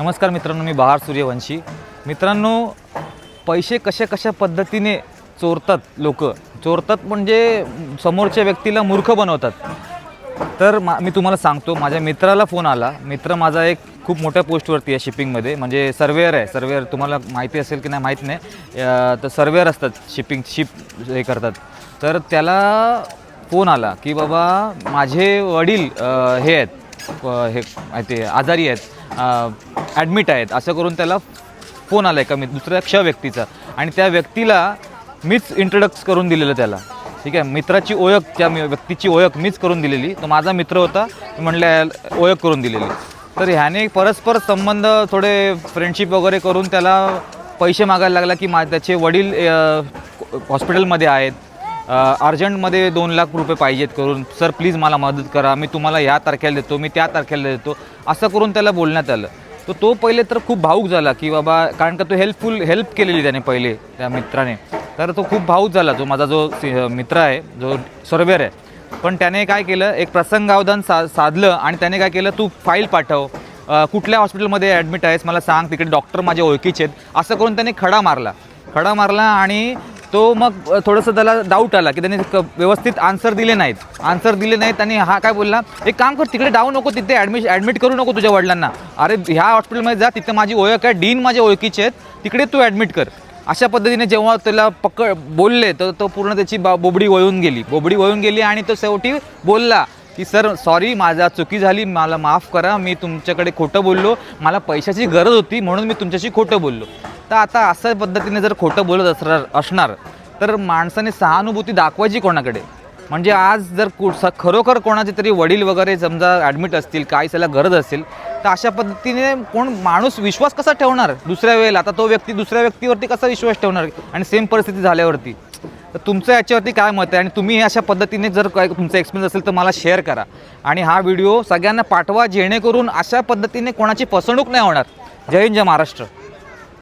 नमस्कार मित्रांनो मी बहार सूर्यवंशी. मित्रांनो पैसे कशा कशा पद्धतीने चोरतात लोक? चोरतात म्हणजे समोरच्या व्यक्तीला मूर्ख बनवतात. तर मा मी तुम्हाला सांगतो माझ्या मित्राला फोन आला. मित्र माझा एक खूप मोठ्या पोस्टवरती आहे शिपिंगमध्ये. म्हणजे सर्वेअर आहे. सर्वेअर तुम्हाला माहिती असेल की नाही माहीत नाही. तर सर्वेअर असतात शिपिंग शिप हे करतात. तर त्याला फोन आला की बाबा माझे वडील हे आहेत. हे माहिती आहे आजारी आहेत. ॲडमिट आहेत. असं करून त्याला फोन आला आहे का मी दुसऱ्या क्ष व्यक्तीचा. आणि त्या व्यक्तीला मीच इंट्रोडक्स करून दिलेलं त्याला. ठीक आहे? मित्राची ओळख त्या व्यक्तीची ओळख मीच करून दिलेली. तो माझा मित्र होता. म्हणल्या ओळख करून दिलेली. तर ह्याने परस्पर संबंध थोडे फ्रेंडशिप वगैरे करून त्याला पैसे मागायला लागला की मा त्याचे वडील हॉस्पिटलमध्ये आहेत. अर्जंटमध्ये दोन लाख रुपये पाहिजेत करून. सर प्लीज मला मदत करा. मी तुम्हाला ह्या तारखेला देतो. मी त्या तारखेला देतो. असं करून त्याला बोलण्यात आलं. तर तो पहिले तर खूप भाऊक झाला की बाबा कारण का तो हेल्पफुल हेल्प केलेली त्याने पहिले त्या मित्राने. तर तो खूप भाऊक झाला जो माझा जो मित्र आहे जो सर्वेअर आहे. पण त्याने काय केलं एक प्रसंगावधान सा साधलं आणि त्याने काय केलं तू फाईल पाठव. कुठल्या हॉस्पिटलमध्ये ॲडमिट आहेस मला सांग तिकडे डॉक्टर माझे ओळखीचे आहेत. असं करून त्याने खडा मारला. खडा मारला आणि तो मग थोडंसं त्याला डाऊट आला की त्याने क- व्यवस्थित आन्सर दिले नाहीत. आन्सर दिले नाहीत आणि हा काय बोलला? एक काम कर तिकडे डाऊ नको तिथे ॲडमिश ॲडमिट करू नको तुझ्या वडिलांना. अरे ह्या हॉस्पिटलमध्ये जा तिथे माझी ओळख आहे डीन माझ्या ओळखीचे आहेत. तिकडे तू ॲडमिट कर. अशा पद्धतीने जेव्हा त्याला पकड बोलले तर तो पूर्ण त्याची बा बोबडी वळून गेली. बोबडी वळून गेली आणि तो शेवटी बोलला की सर सॉरी माझा चुकी झाली मला माफ करा. मी तुमच्याकडे खोटं बोललो. मला पैशाची गरज होती म्हणून मी तुमच्याशी खोटं बोललो. तर आता अशा पद्धतीने जर खोटं बोलत असणार असणार तर माणसाने सहानुभूती दाखवायची कोणाकडे? म्हणजे आज जर कु स खरोखर कोणाचे तरी वडील वगैरे समजा ॲडमिट असतील काय त्याला गरज असेल तर अशा पद्धतीने कोण माणूस विश्वास कसा ठेवणार दुसऱ्या वेळेला? आता तो व्यक्ती दुसऱ्या व्यक्तीवरती कसा विश्वास ठेवणार? आणि सेम परिस्थिती झाल्यावरती. तर तुमचं याच्यावरती काय मत आहे? आणि तुम्ही अशा पद्धतीने जर काय तुमचा एक्सपिरियन्स असेल तर मला शेअर करा. आणि हा व्हिडिओ सगळ्यांना पाठवा जेणेकरून अशा पद्धतीने कोणाची फसवणूक नाही होणार. जय हिंद जय महाराष्ट्र.